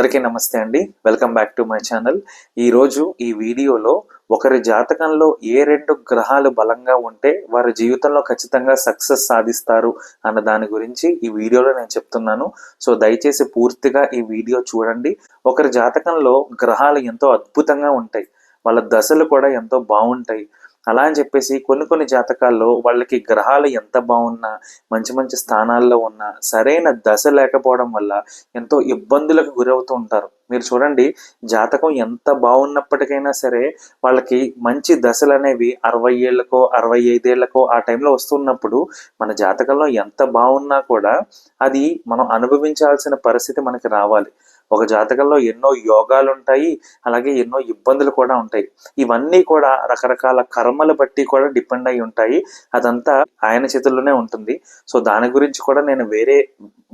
అందరికీ నమస్తే అండి. Welcome back to my channel. ఈరోజు ఈ వీడియోలో ఒకరి జాతకంలో ఏ రెండు గ్రహాలు బలంగా ఉంటే వారి జీవితంలో ఖచ్చితంగా సక్సెస్ సాధిస్తారు అన్న దాని గురించి ఈ వీడియోలో నేను చెప్తున్నాను. సో దయచేసి పూర్తిగా ఈ వీడియో చూడండి. ఒకరి జాతకంలో గ్రహాలు ఎంతో అద్భుతంగా ఉంటాయి. వాళ్ళ దశలు కూడా ఎంతో బాగుంటాయి. అలా అని చెప్పేసి కొన్ని కొన్ని జాతకాల్లో వాళ్ళకి గ్రహాలు ఎంత బాగున్నా మంచి మంచి స్థానాల్లో ఉన్నా సరైన దశ లేకపోవడం వల్ల ఎంతో ఇబ్బందులకు గురవుతూ ఉంటారు. మీరు చూడండి జాతకం ఎంత బాగున్నప్పటికైనా సరే వాళ్ళకి మంచి దశలు అనేవి అరవై ఏళ్ళకో అరవై ఐదేళ్ళకో ఆ టైంలో వస్తున్నప్పుడు మన జాతకంలో ఎంత బాగున్నా కూడా అది మనం అనుభవించాల్సిన పరిస్థితి మనకి రావాలి. ఒక జాతకంలో ఎన్నో యోగాలు ఉంటాయి అలాగే ఎన్నో ఇబ్బందులు కూడా ఉంటాయి. ఇవన్నీ కూడా రకరకాల కర్మలు బట్టి కూడా డిపెండ్ అయి ఉంటాయి. అదంతా ఆయన చేతుల్లోనే ఉంటుంది. సో దాని గురించి కూడా నేను వేరే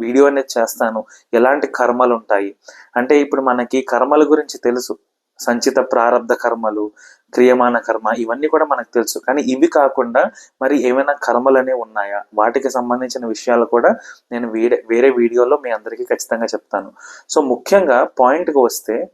వీడియో అనేది చేస్తాను. ఎలాంటి కర్మలు ఉంటాయి అంటే ఇప్పుడు మనకి కర్మల గురించి తెలుసు. సంచిత ప్రారంధ కర్మలు క్రియమాన కర్మ ఇవన్నీ కూడా మనకు తెలుసు. కానీ ఇవి కాకుండా మరి ఏమైనా కర్మలు అనేవి ఉన్నాయా? వాటికి సంబంధించిన విషయాలు కూడా నేను వేరే వేరే వీడియోలో మీ అందరికీ ఖచ్చితంగా చెప్తాను. సో ముఖ్యంగా పాయింట్కి వస్తే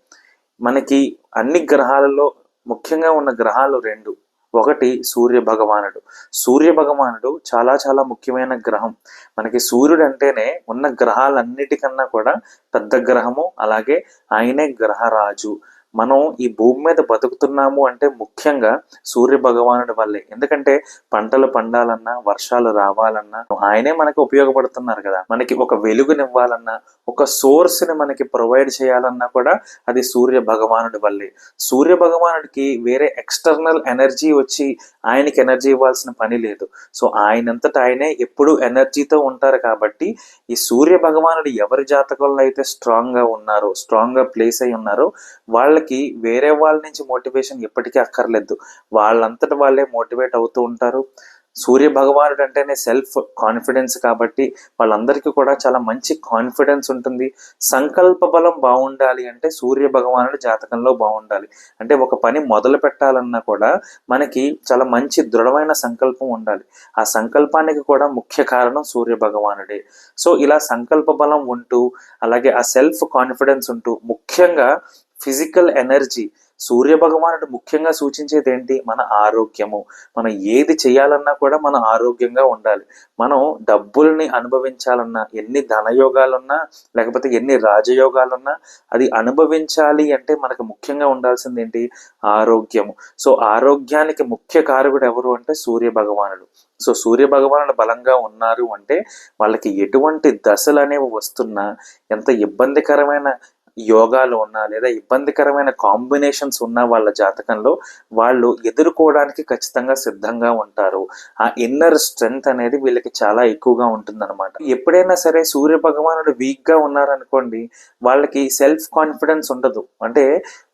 మనకి అన్ని గ్రహాలలో ముఖ్యంగా ఉన్న గ్రహాలు రెండు. ఒకటి సూర్య భగవానుడు. సూర్య భగవానుడు చాలా చాలా ముఖ్యమైన గ్రహం. మనకి సూర్యుడు అంటేనే ఉన్న గ్రహాలన్నిటికన్నా కూడా పెద్ద గ్రహము అలాగే ఆయనే గ్రహరాజు. మనం ఈ భూమి మీద బతుకుతున్నాము అంటే ముఖ్యంగా సూర్య భగవానుడి వల్లే. ఎందుకంటే పంటలు పండాలన్నా వర్షాలు రావాలన్నా ఆయనే మనకి ఉపయోగపడుతున్నారు కదా. మనకి ఒక వెలుగునివ్వాలన్నా ఒక సోర్స్ని మనకి ప్రొవైడ్ చేయాలన్నా కూడా అది సూర్య భగవానుడి వల్లే. సూర్య భగవానుడికి వేరే ఎక్స్టర్నల్ ఎనర్జీ వచ్చి ఆయనకి ఎనర్జీ ఇవ్వాల్సిన పని లేదు. సో ఆయనంతటా ఆయనే ఎప్పుడు ఎనర్జీతో ఉంటారు కాబట్టి ఈ సూర్య భగవానుడు ఎవరి జాతకంలో అయితే స్ట్రాంగ్గా ఉన్నారో స్ట్రాంగ్గా ప్లేస్ అయి ఉన్నారో వాళ్ళకి వేరే వాళ్ళ నుంచి మోటివేషన్ ఎప్పటికీ అక్కర్లేదు. వాళ్ళంతట వాళ్ళే మోటివేట్ అవుతూ ఉంటారు. సూర్య భగవానుడు అంటేనే సెల్ఫ్ కాన్ఫిడెన్స్ కాబట్టి వాళ్ళందరికీ కూడా చాలా మంచి కాన్ఫిడెన్స్ ఉంటుంది. సంకల్ప బలం బాగుండాలి అంటే సూర్య భగవానుడు జాతకంలో బాగుండాలి. అంటే ఒక పని మొదలు పెట్టాలన్నా కూడా మనకి చాలా మంచి దృఢమైన సంకల్పం ఉండాలి. ఆ సంకల్పానికి కూడా ముఖ్య కారణం సూర్య భగవానుడే. సో ఇలా సంకల్ప బలం ఉంటూ అలాగే ఆ సెల్ఫ్ కాన్ఫిడెన్స్ ఉంటూ ముఖ్యంగా ఫిజికల్ ఎనర్జీ. సూర్య భగవానుడు ముఖ్యంగా సూచించేది ఏంటి మన ఆరోగ్యము. మనం ఏది చేయాలన్నా కూడా మనం ఆరోగ్యంగా ఉండాలి. మనం డబ్బుల్ని అనుభవించాలన్నా ఎన్ని ధనయోగాలున్నా లేకపోతే ఎన్ని రాజయోగాలున్నా అది అనుభవించాలి అంటే మనకు ముఖ్యంగా ఉండాల్సింది ఏంటి ఆరోగ్యము. సో ఆరోగ్యానికి ముఖ్య కారకుడు ఎవరు అంటే సూర్య భగవానుడు. సో సూర్య భగవానుడు బలంగా ఉన్నారు అంటే వాళ్ళకి ఎటువంటి దశలు అనేవి వస్తున్నా ఎంత ఇబ్బందికరమైన యోగాలు ఉన్నా లేదా ఇబ్బందికరమైన కాంబినేషన్స్ ఉన్న వాళ్ళ జాతకంలో వాళ్ళు ఎదుర్కోవడానికి ఖచ్చితంగా సిద్ధంగా ఉంటారు. ఆ ఇన్నర్ స్ట్రెంగ్త్ అనేది వీళ్ళకి చాలా ఎక్కువగా ఉంటుందన్నమాట. ఎప్పుడైనా సరే సూర్య భగవానుడు వీక్గా ఉన్నారనుకోండి వాళ్ళకి సెల్ఫ్ కాన్ఫిడెన్స్ ఉండదు. అంటే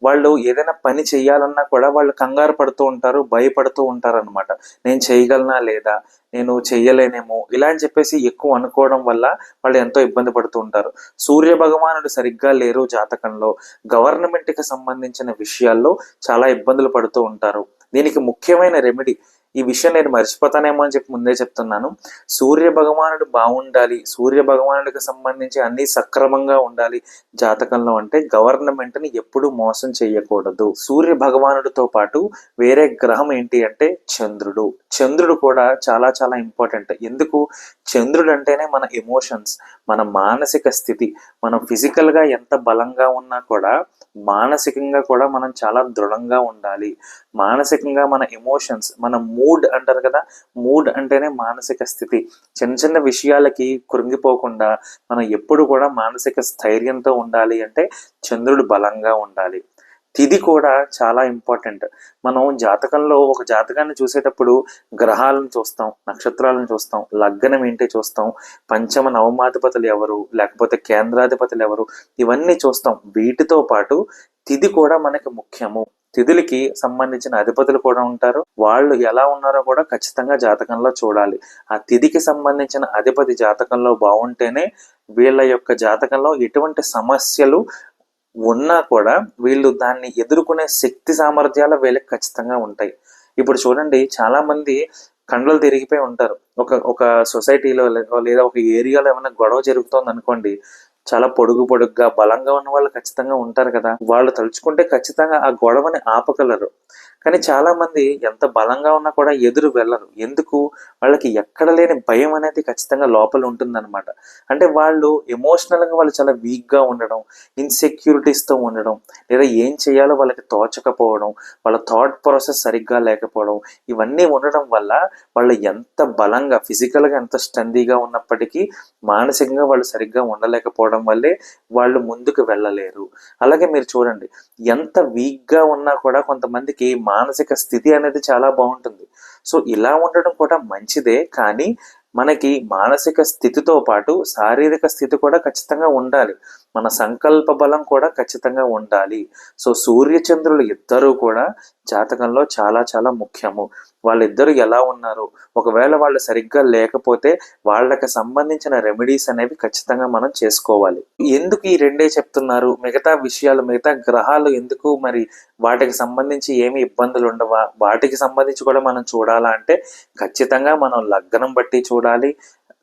వాళ్ళు ఏదైనా పని చేయాలన్నా కూడా వాళ్ళు కంగారు పడుతూ ఉంటారు భయపడుతూ ఉంటారు అనమాట నేను చేయగలనా లేదా? నేను చెయ్యలేనేమో ఇలా అని చెప్పేసి ఎక్కువ అనుకోవడం వల్ల వాళ్ళు ఎంతో ఇబ్బంది పడుతూ ఉంటారు. సూర్య భగవానుడు సరిగ్గా లేరు జాతకంలో. గవర్నమెంట్కి సంబంధించిన విషయాల్లో చాలా ఇబ్బందులు పడుతూ ఉంటారు. దీనికి ముఖ్యమైన రెమెడీ ఈ విషయం నేను మర్చిపోతానేమో అని చెప్పి ముందే చెప్తున్నాను. సూర్య భగవానుడు బాగుండాలి సూర్య భగవానుడికి సంబంధించి అన్ని సక్రమంగా ఉండాలి జాతకంలో అంటే గవర్నమెంట్ని ఎప్పుడూ ఎప్పుడు మోసం చేయకూడదు. సూర్య భగవానుడితో పాటు వేరే గ్రహం ఏంటి అంటే చంద్రుడు. చంద్రుడు కూడా చాలా చాలా ఇంపార్టెంట్. ఎందుకు? చంద్రుడు అంటేనే మన ఎమోషన్స్ మన మానసిక స్థితి మనం ఫిజికల్గా ఎంత బలంగా ఉన్నా కూడా మానసికంగా కూడా మనం చాలా దృఢంగా ఉండాలి. మానసికంగా మన ఎమోషన్స్ మన మూడ్ అంటారు కదా మూడ్ అంటేనే మానసిక స్థితి. చిన్న చిన్న విషయాలకి కృంగిపోకుండా మనం ఎప్పుడు కూడా మానసిక స్థైర్యంతో ఉండాలి అంటే చంద్రుడు బలంగా ఉండాలి. తిది కూడా చాలా ఇంపార్టెంట్. మనం జాతకంలో ఒక జాతకాన్ని చూసేటప్పుడు గ్రహాలను చూస్తాం నక్షత్రాలను చూస్తాం లగ్నం ఏంటి చూస్తాం పంచమ నవమాధిపతులు ఎవరు లేకపోతే కేంద్రాధిపతులు ఎవరు ఇవన్నీ చూస్తాం. వీటితో పాటు తిది కూడా మనకి ముఖ్యము. తిథులకి సంబంధించిన అధిపతులు కూడా ఉంటారు. వాళ్ళు ఎలా ఉన్నారో కూడా ఖచ్చితంగా జాతకంలో చూడాలి. ఆ తిథికి సంబంధించిన అధిపతి జాతకంలో బాగుంటేనే వీళ్ళ యొక్క జాతకంలో ఎటువంటి సమస్యలు ఉన్నా కూడా వీళ్ళు దాన్ని ఎదుర్కొనే శక్తి సామర్థ్యాలు వీళ్ళకి ఖచ్చితంగా ఉంటాయి. ఇప్పుడు చూడండి చాలా మంది కండ్లు తిరిగిపోయి ఉంటారు. ఒక ఒక సొసైటీలో లేదా ఒక ఏరియాలో ఏమైనా గొడవ జరుగుతోంది అనుకోండి చాలా పొడుగు పొడుగ్గా బలంగా ఉన్న వాళ్ళు ఖచ్చితంగా ఉంటారు కదా. వాళ్ళు తలుచుకుంటే ఖచ్చితంగా ఆ గొడవని ఆపగలరు. కానీ చాలామంది ఎంత బలంగా ఉన్నా కూడా ఎదురు వెళ్ళరు. ఎందుకు? వాళ్ళకి ఎక్కడ లేని భయం అనేది ఖచ్చితంగా లోపల ఉంటుందన్నమాట. అంటే వాళ్ళు ఎమోషనల్గా వాళ్ళు చాలా వీక్గా ఉండడం ఇన్సెక్యూరిటీస్తో ఉండడం లేదా ఏం చేయాలో వాళ్ళకి తోచకపోవడం వాళ్ళ థాట్ ప్రాసెస్ సరిగ్గా లేకపోవడం ఇవన్నీ ఉండడం వల్ల వాళ్ళు ఎంత బలంగా ఫిజికల్గా ఎంత స్టందీగా ఉన్నప్పటికీ మానసికంగా వాళ్ళు సరిగ్గా ఉండలేకపోవడం వల్లే వాళ్ళు ముందుకు వెళ్ళలేరు. అలాగే మీరు చూడండి ఎంత వీక్గా ఉన్నా కూడా కొంతమందికి మానసిక స్థితి అనేది చాలా బాగుంటుంది. సో ఇలా ఉండడం కూడా మంచిదే. కానీ మనకి మానసిక స్థితితో పాటు శారీరక స్థితి కూడా ఖచ్చితంగా ఉండాలి. మన సంకల్ప బలం కూడా ఖచ్చితంగా ఉండాలి. సో సూర్యచంద్రులు ఇద్దరూ కూడా జాతకంలో చాలా చాలా ముఖ్యము. వాళ్ళిద్దరు ఎలా ఉన్నారు? ఒకవేళ వాళ్ళు సరిగ్గా లేకపోతే వాళ్ళకి సంబంధించిన రెమెడీస్ అనేవి ఖచ్చితంగా మనం చేసుకోవాలి. ఎందుకు ఈ రెండే చెప్తున్నారు? మిగతా విషయాలు మిగతా గ్రహాలు ఎందుకు మరి వాటికి సంబంధించి ఏమి ఇబ్బందులు ఉండవా? వాటికి సంబంధించి కూడా మనం చూడాలా అంటే ఖచ్చితంగా మనం లగ్నం బట్టి చూడాలి.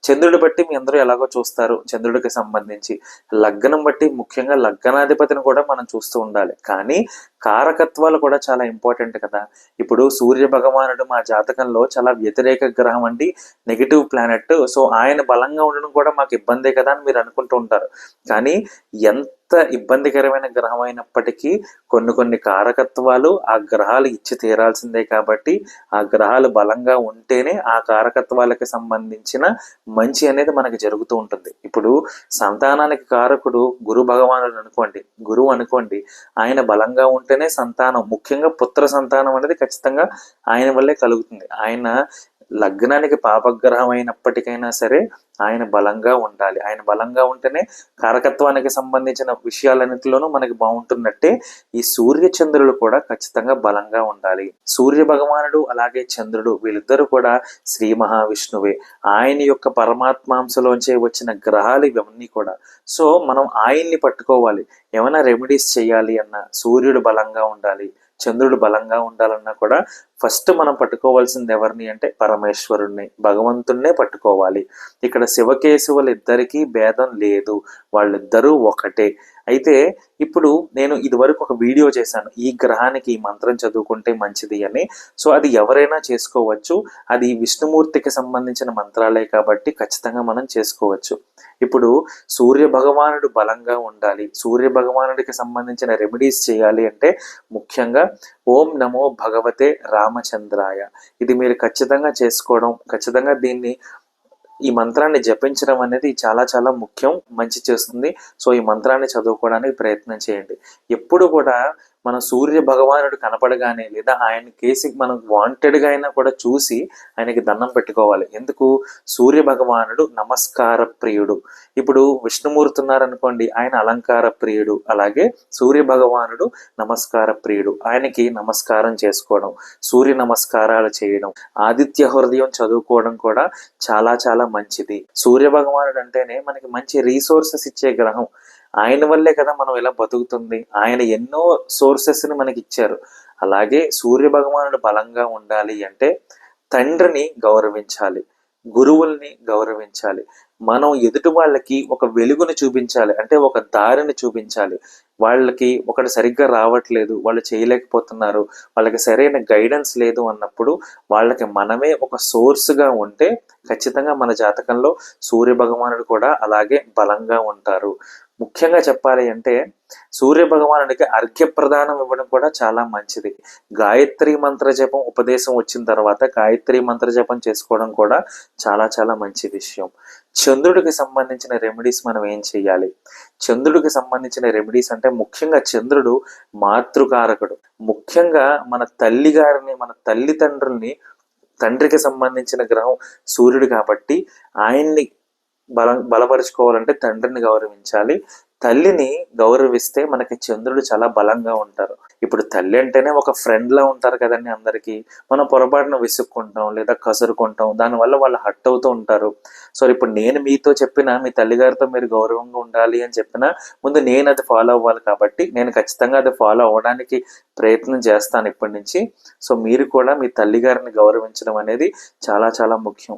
చంద్రుడి బట్టి మీ అందరూ ఎలాగో చూస్తారు. చంద్రుడికి సంబంధించి లగ్నం బట్టి ముఖ్యంగా లగ్నాధిపతిని కూడా మనం చూస్తూ ఉండాలి. కానీ కారకత్వాలు కూడా చాలా ఇంపార్టెంట్ కదా. ఇప్పుడు సూర్య భగవానుడు మా జాతకంలో చాలా వ్యతిరేక గ్రహం అండి. Negative planet. సో ఆయన బలంగా ఉండడం కూడా మాకు ఇబ్బందే కదా అని మీరు అనుకుంటూ ఉంటారు. కానీ ఎంత ఇబ్బందికరమైన గ్రహం అయినప్పటికీ కొన్ని కొన్ని కారకత్వాలు ఆ గ్రహాలు ఇచ్చి తీరాల్సిందే కాబట్టి ఆ గ్రహాలు బలంగా ఉంటేనే ఆ కారకత్వాలకు సంబంధించిన మంచి అనేది మనకి జరుగుతూ ఉంటుంది. ఇప్పుడు సంతానానికి కారకుడు గురు భగవానుడు అనుకోండి గురువు అనుకోండి ఆయన బలంగా ఉంటేనే సంతానం ముఖ్యంగా పుత్ర సంతానం అనేది ఖచ్చితంగా ఆయన వల్లే కలుగుతుంది. ఆయన లగ్నానికి పాపగ్రహం అయినప్పటికైనా సరే ఆయన బలంగా ఉండాలి. ఆయన బలంగా ఉంటేనే కారకత్వానికి సంబంధించిన విషయాలన్నింటిలోనూ మనకి బాగుంటున్నట్టే ఈ సూర్య చంద్రులు కూడా ఖచ్చితంగా బలంగా ఉండాలి. సూర్య భగవానుడు అలాగే చంద్రుడు వీళ్ళిద్దరూ కూడా శ్రీ మహావిష్ణువే. ఆయన యొక్క పరమాత్మాంశలోంచే వచ్చిన గ్రహాలు ఇవన్నీ కూడా. సో మనం ఆయన్ని పట్టుకోవాలి. ఏమైనా రెమెడీస్ చేయాలి అన్న సూర్యుడు బలంగా ఉండాలి. చంద్రుడు బలంగా ఉండాలన్నా కూడా ఫస్ట్ మనం పట్టుకోవాల్సింది ఎవరిని అంటే పరమేశ్వరుణ్ణి భగవంతుణ్ణే పట్టుకోవాలి. ఇక్కడ శివకేశవులు ఇద్దరికీ భేదం లేదు. వాళ్ళిద్దరూ ఒకటే. అయితే ఇప్పుడు నేను ఇదివరకు ఒక వీడియో చేశాను. ఈ గ్రహానికి ఈ మంత్రం చదువుకుంటే మంచిది అని. సో అది ఎవరైనా చేసుకోవచ్చు. అది విష్ణుమూర్తికి సంబంధించిన మంత్రాలే కాబట్టి ఖచ్చితంగా మనం చేసుకోవచ్చు. ఇప్పుడు సూర్య భగవానుడు బలంగా ఉండాలి. సూర్య భగవానుడికి సంబంధించిన రెమెడీస్ చేయాలి అంటే ముఖ్యంగా ఓం నమో భగవతే రామచంద్రాయ. ఇది మీరు ఖచ్చితంగా చేసుకోవడం ఖచ్చితంగా దీన్ని ఈ మంత్రాన్ని జపించడం అనేది చాలా చాలా ముఖ్యం మంచి చేస్తుంది. సో ఈ మంత్రాన్ని చదువుకోవడానికి ప్రయత్నం చేయండి. ఎప్పుడు కూడా మన సూర్య భగవానుడు కనపడగానే లేదా ఆయన కేసి మనం వాంటెడ్గా అయినా కూడా చూసి ఆయనకి దండం పెట్టుకోవాలి. ఎందుకు? సూర్య భగవానుడు నమస్కార ప్రియుడు. ఇప్పుడు విష్ణుమూర్తి ఉన్నారనుకోండి ఆయన అలంకార ప్రియుడు అలాగే సూర్య భగవానుడు నమస్కార ప్రియుడు. ఆయనకి నమస్కారం చేసుకోవడం సూర్య నమస్కారాలు చేయడం ఆదిత్య హృదయం చదువుకోవడం కూడా చాలా చాలా మంచిది. సూర్య భగవానుడు అంటేనే మనకి మంచి రీసోర్సెస్ ఇచ్చే గ్రహం. ఆయన వల్లే కదా మనం ఇలా బతుకుతుంది. ఆయన ఎన్నో సోర్సెస్ని మనకి ఇచ్చారు. అలాగే సూర్య భగవానుడు బలంగా ఉండాలి అంటే తండ్రిని గౌరవించాలి గురువుల్ని గౌరవించాలి. మనం ఎదుటి వాళ్ళకి ఒక వెలుగును చూపించాలి అంటే ఒక దారిని చూపించాలి. వాళ్ళకి ఒకటి సరిగ్గా రావట్లేదు వాళ్ళు చేయలేకపోతున్నారు వాళ్ళకి సరైన గైడెన్స్ లేదు అన్నప్పుడు వాళ్ళకి మనమే ఒక సోర్స్గా ఉంటే ఖచ్చితంగా మన జాతకంలో సూర్య భగవానుడు కూడా అలాగే బలంగా ఉంటారు. ముఖ్యంగా చెప్పాలి అంటే సూర్య భగవానుడికి అర్ఘ్యప్రదానం ఇవ్వడం కూడా చాలా మంచిది. గాయత్రి మంత్ర జపం ఉపదేశం వచ్చిన తర్వాత గాయత్రి మంత్ర జపం చేసుకోవడం కూడా చాలా చాలా మంచి విషయం. చంద్రుడికి సంబంధించిన రెమెడీస్ మనం ఏం చేయాలి? చంద్రుడికి సంబంధించిన రెమెడీస్ అంటే ముఖ్యంగా చంద్రుడు మాతృకారకుడు. ముఖ్యంగా మన తల్లి గారిని మన తల్లిదండ్రుల్ని తండ్రికి సంబంధించిన గ్రహం సూర్యుడు కాబట్టి ఆయన్ని బలం బలపరుచుకోవాలంటే తండ్రిని గౌరవించాలి. తల్లిని గౌరవిస్తే మనకి చంద్రుడు చాలా బలంగా ఉంటారు. ఇప్పుడు తల్లి అంటేనే ఒక ఫ్రెండ్లా ఉంటారు కదండి అందరికీ. మనం పొరపాటున విసుక్కుంటాం లేదా కసురుకుంటాం దానివల్ల వాళ్ళు హట్ అవుతూ ఉంటారు. సో ఇప్పుడు నేను మీతో చెప్పిన మీ తల్లిగారితో మీరు గౌరవంగా ఉండాలి అని చెప్పిన ముందు నేను అది ఫాలో అవ్వాలి కాబట్టి నేను ఖచ్చితంగా అది ఫాలో అవ్వడానికి ప్రయత్నం చేస్తాను ఇప్పటి నుంచి. సో మీరు కూడా మీ తల్లిగారిని గౌరవించడం అనేది చాలా చాలా ముఖ్యం.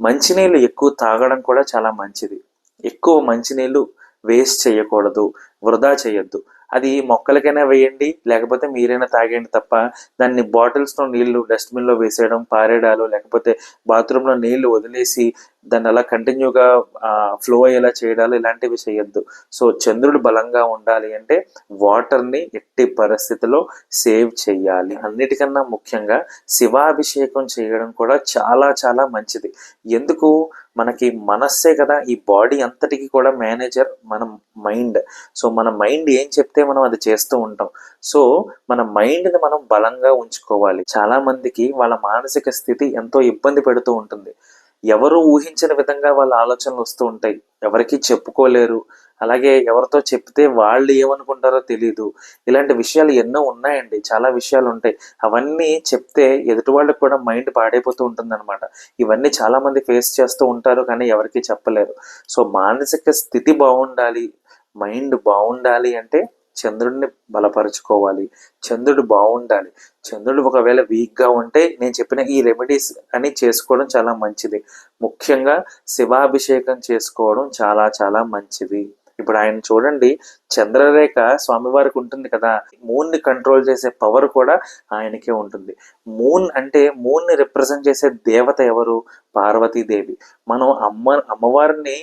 మంచినీళ్ళు ఎక్కువ తాగడం కూడా చాలా మంచిది. ఎక్కువ మంచినీళ్ళు వేస్ట్ చేయకూడదు వృధా చేయొద్దు. అది మొక్కలకైనా వేయండి లేకపోతే మీరైనా తాగండి తప్ప దాన్ని బాటిల్స్లో నీళ్ళు డస్ట్బిన్లో వేసేయడం పారేయడాలు లేకపోతే బాత్రూంలో నీళ్ళు వదిలేసి దాన్ని అలా కంటిన్యూగా ఫ్లో అయ్యేలా చేయడాలు ఇలాంటివి చేయొద్దు. సో చంద్రుడు బలంగా ఉండాలి అంటే వాటర్ని ఎట్టి పరిస్థితిలో సేవ్ చేయాలి. అన్నిటికన్నా ముఖ్యంగా శివాభిషేకం చేయడం కూడా చాలా చాలా మంచిది. ఎందుకు? మనకి మనస్సే కదా ఈ బాడీ అంతటికి కూడా మేనేజర్ మన మైండ్. సో మన మైండ్ ఏం చెప్తే మనం అది చేస్తూ ఉంటాం. సో మన మైండ్ని మనం బలంగా ఉంచుకోవాలి. చాలా మందికి వాళ్ళ మానసిక స్థితి ఎంతో ఇబ్బంది పెడుతూ ఉంటుంది. ఎవరు ఊహించిన విధంగా వాళ్ళ ఆలోచనలు వస్తూ ఉంటాయి. ఎవరికి చెప్పుకోలేరు. అలాగే ఎవరితో చెప్తే వాళ్ళు ఏమనుకుంటారో తెలియదు ఇలాంటి విషయాలు ఎన్నో ఉన్నాయండి. చాలా విషయాలు ఉంటాయి. అవన్నీ చెప్తే ఎదుటి వాళ్ళకి కూడా మైండ్ పాడైపోతూ ఉంటుందన్నమాట. ఇవన్నీ చాలా మంది ఫేస్ చేస్తూ ఉంటారు కానీ ఎవరికి చెప్పలేరు. సో మానసిక స్థితి బాగుండాలి. మైండ్ బాగుండాలి అంటే చంద్రుడిని బలపరుచుకోవాలి. చంద్రుడు బాగుండాలి చంద్రుడు ఒకవేళ వీక్గా ఉంటే నేను చెప్పిన ఈ రెమెడీస్ అని చేసుకోవడం చాలా మంచిది. ముఖ్యంగా శివాభిషేకం చేసుకోవడం చాలా చాలా మంచిది. ఇప్పుడు ఆయన చూడండి చంద్రరేఖ స్వామివారికి ఉంటుంది కదా మూన్ని కంట్రోల్ చేసే పవర్ కూడా ఆయనకే ఉంటుంది. మూన్ అంటే మూన్ని రిప్రజెంట్ చేసే దేవత ఎవరు? పార్వతీదేవి. మనం అమ్మ అమ్మవారిని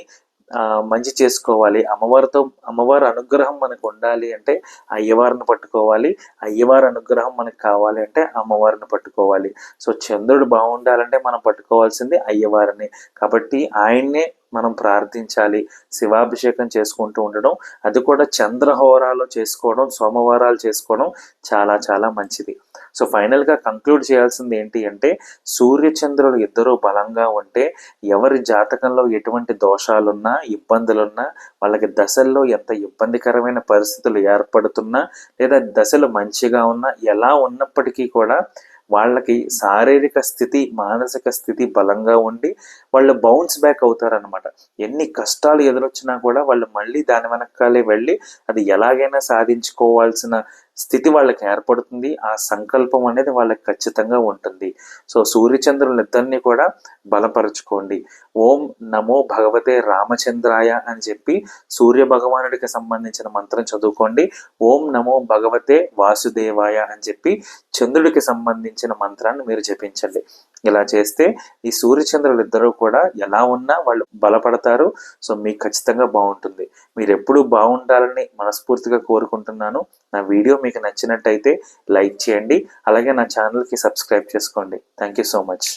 మంచి చేసుకోవాలి. అమ్మవారితో అమ్మవారి అనుగ్రహం మనకు ఉండాలి అంటే అయ్యవారిని పట్టుకోవాలి. అయ్యవారి అనుగ్రహం మనకు కావాలి అంటే అమ్మవారిని పట్టుకోవాలి. సో చంద్రుడు బాగుండాలంటే మనం పట్టుకోవాల్సింది అయ్యవారిని. కాబట్టి ఆయన్నే మనం ప్రార్థించాలి శివాభిషేకం చేసుకుంటూ ఉండడం అది కూడా చంద్రహోరాలు చేసుకోవడం సోమవారాలు చేసుకోవడం చాలా చాలా మంచిది. సో ఫైనల్గా కంక్లూడ్ చేయాల్సింది ఏంటి అంటే సూర్యచంద్రులు ఇద్దరూ బలంగా ఉంటే ఎవరి జాతకంలో ఎటువంటి దోషాలున్నా ఇబ్బందులున్నా వాళ్ళకి దశల్లో ఎంత ఇబ్బందికరమైన పరిస్థితులు ఏర్పడుతున్నా లేదా దశలు మంచిగా ఉన్నా ఎలా ఉన్నప్పటికీ కూడా వాళ్ళకి శారీరక స్థితి మానసిక స్థితి బలంగా ఉండి వాళ్ళు బౌన్స్ బ్యాక్ అవుతారనమాట ఎన్ని కష్టాలు ఎదురొచ్చినా కూడా వాళ్ళు మళ్ళీ దాని వెనకాలే వెళ్ళి అది ఎలాగైనా సాధించుకోవాల్సిన స్థితి వాళ్ళకి ఏర్పడుతుంది ఆ సంకల్పం అనేది వాళ్ళకి ఖచ్చితంగా ఉంటుంది. సో సూర్యచంద్రుల ఇద్దరిని కూడా బలపరుచుకోండి. ఓం నమో భగవతే రామచంద్రాయ అని చెప్పి సూర్య భగవానుడికి సంబంధించిన మంత్రం చదువుకోండి. ఓం నమో భగవతే వాసుదేవాయ అని చెప్పి చంద్రుడికి సంబంధించిన మంత్రాన్ని మీరు జపించండి. ఇలా చేస్తే ఈ సూర్యచంద్రులు ఇద్దరు కూడా ఎలా ఉన్నా వాళ్ళు బలపడతారు. సో మీకు ఖచ్చితంగా బాగుంటుంది. మీరు ఎప్పుడూ బాగుండాలని మనస్ఫూర్తిగా కోరుకుంటున్నాను. నా వీడియో మీకు నచ్చినట్టయితే లైక్ చేయండి. అలాగే నా ఛానల్కి సబ్స్క్రైబ్ చేసుకోండి. Thank you so much.